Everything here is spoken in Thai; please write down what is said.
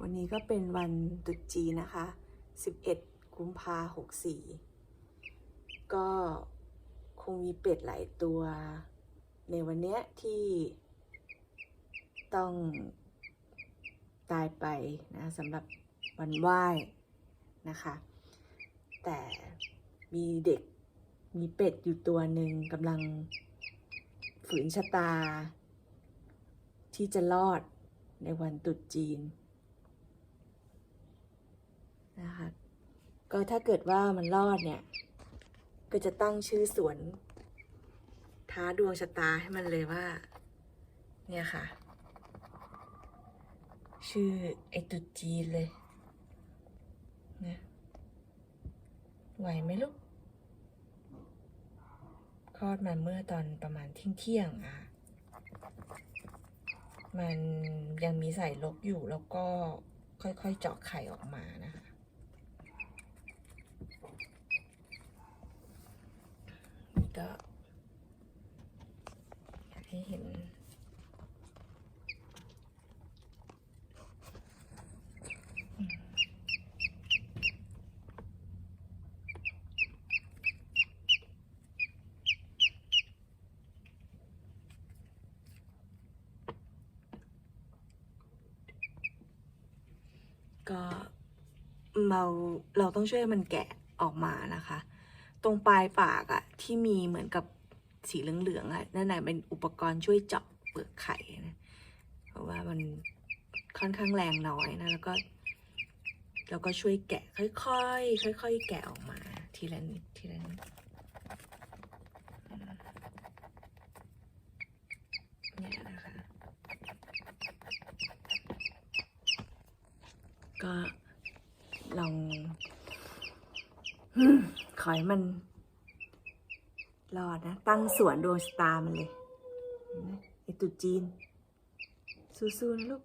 วันนี้ก็เป็นวันตรุษจีนนะคะ 11 กุมภาหกสี่ก็คงมีเป็ดหลายตัว ในวันเนี้ยที่ต้องตายไปนะสำหรับวันไหว้นะคะ แต่มีเด็กมีเป็ดอยู่ตัวหนึ่งกำลังฝืนชะตา ที่จะรอดในวันตรุษจีน นะคะ ก็ถ้าเกิดว่ามันรอดเนี่ย ก็จะตั้งชื่อสวน ท้าดวงชะตาให้มันเลยว่า เนี่ยค่ะ ชื่อไอตุดจีนเลยนะไหวไหมลูกคลอดมาเมื่อตอนประมาณเที่ยงเที่ยงอะ มันยังมีใส่ลกอยู่แล้วก็ค่อยๆเจาะไข่ออกมานะคะ นี่ ก็อยากให้เห็น ก็เราเราต้องช่วยมันแกะออกมานะคะ ตรงปลายปากอะที่มีเหมือนกับสีเหลืองๆอะนั่นแหละเป็นอุปกรณ์ช่วยเจาะเปลือกไข่นะเพราะว่ามันค่อนข้างแรงน้อยนะแล้วก็แล้วก็ช่วยแกะค่อยๆค่อยๆแกะออกมาทีละนิดทีละนิดเนี่ยนะคะก็ลอง ขอให้มัน รอดนะ ตั้งสวนดวงชะตามันเลยไอตุจีน สู้ๆนะลูก